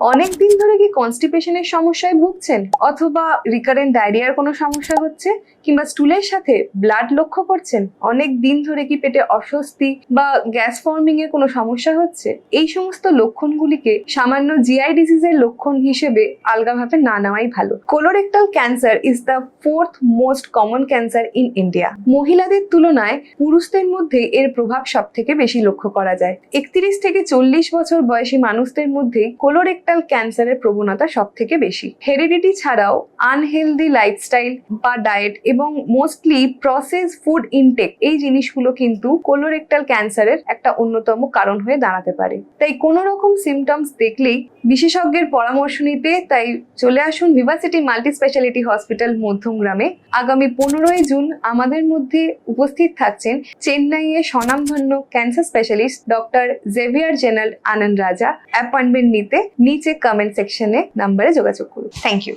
অনেক দিন ধরে কি কনস্টিপেশনের সমস্যায় ভুগছেন? অথবা রিকারেন্ট ডায়রিয়ার কোনো সমস্যা হচ্ছে? কিংবা স্টুলের সাথে ব্লাড লক্ষ্য করছেন? অনেক দিন ধরে কি পেটে অস্বস্তি বা গ্যাস ফর্মিং এর কোনো সমস্যা হচ্ছে? এই সমস্ত লক্ষণগুলিকে সামান্য জিআই ডিজিজের লক্ষণ হিসেবে আলগাভাবে না নেওয়াই ভালো। Colorectal cancer is the fourth most common cancer in India মহিলাদের তুলনায় পুরুষদের মধ্যে এর প্রভাব সব থেকে বেশি লক্ষ্য করা যায়। একত্রিশ থেকে চল্লিশ বছর বয়সী মানুষদের মধ্যে কোলোরেক্টাল ক্যান্সারের প্রবণতা সব থেকে বেশি। হেরিডিটি ছাড়াও আনহেলদি লাইফস্টাইল বা ডায়েট এবং মোস্টলি প্রসেস ফুড ইনটেক এই জিনিসগুলো কিন্তু কোলোরেক্টাল ক্যান্সারের একটা অন্যতম কারণ হয়ে দাঁড়াতে পারে। তাই কোনো রকম সিমটমস দেখলেই বিশেষজ্ঞের পরামর্শ নিতে তাই চলে আসুন ভিভাসিটি মাল্টি স্পেশালিটি হসপিটাল মধ্যমগ্রামে। আগামী পনেরোই জুন আমাদের মধ্যে উপস্থিত থাকছেন চেন্নাইয়ের স্বনামধন্য cancer specialist doctor Xavier general Anand Raja appointment নিতে নিচে কমেন্ট সেকশনে নাম্বারে যোগাযোগ করুন। Thank you